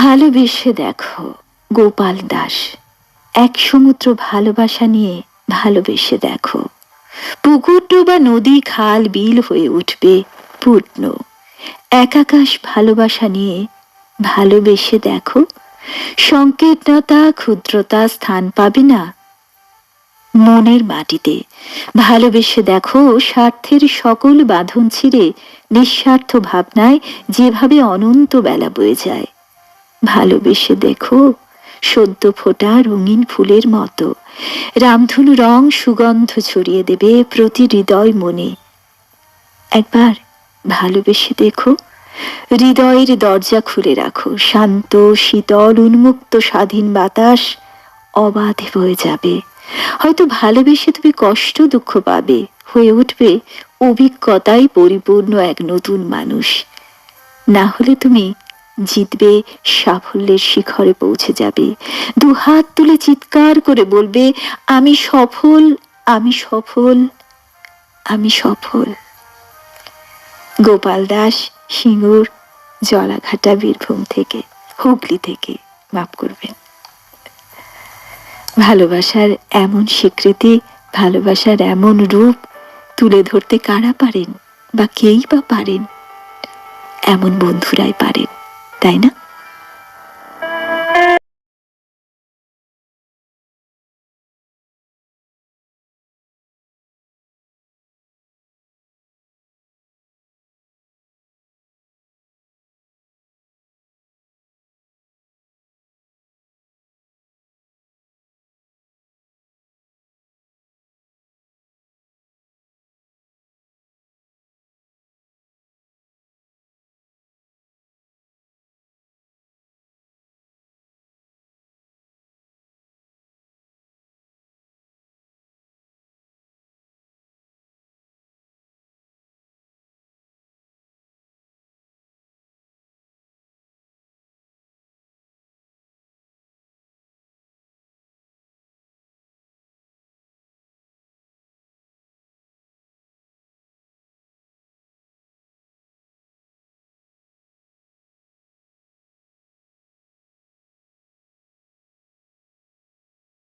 ভালোবেসে দেখো, গোপাল দাস। এক সমুদ্র ভালোবাসা নিয়ে ভালোবেসে দেখো। পুকুর বা নদী খাল বিল হয়ে উঠবে পূর্ণ। একাকাশ ভালোবাসা নিয়ে ভালোবেসে দেখো। সংকীর্ণতা, ক্ষুদ্রতা স্থান পাবে না মনের মাটিতে। ভালোবেসে দেখো স্বার্থের সকল বাঁধন ছিঁড়ে, নিঃস্বার্থ ভাবনায় যেভাবে অনন্ত বেলা বয়ে যায়। ভালোবেসে দেখো, সদ্য ফোটা রঙিন ফুলের মতো। রামধনু রং সুগন্ধ ছড়িয়ে দেবে প্রতি হৃদয় মনে। একবার ভালোবেসে দেখো, হৃদয়ের দরজা খুলে রাখো। শান্ত, শীতল, উন্মুক্ত, স্বাধীন বাতাস অবাধে বয়ে যাবে। হয়তো ভালোবেসে তুমি কষ্ট, দুঃখ পাবে। হয়ে উঠবে অভিজ্ঞতায় পরিপূর্ণ এক নতুন মানুষ। না হলে তুমি জিতবে, সাফল্যের শিখরে পৌঁছে যাবে। দু হাত তুলে চিৎকার করে বলবে, আমি সফল আমি সফল আমি সফল। গোপাল দাস, সিঙ্গুর, জলাঘাটা, বীরভূম থেকে, হুগলি থেকে মাফ করবেন। ভালোবাসার এমন স্বীকৃতি, ভালোবাসার এমন রূপ তুলে ধরতে কারা পারেন বা কেই বা পারেন, এমন বন্ধুরাই পারেন। তাই না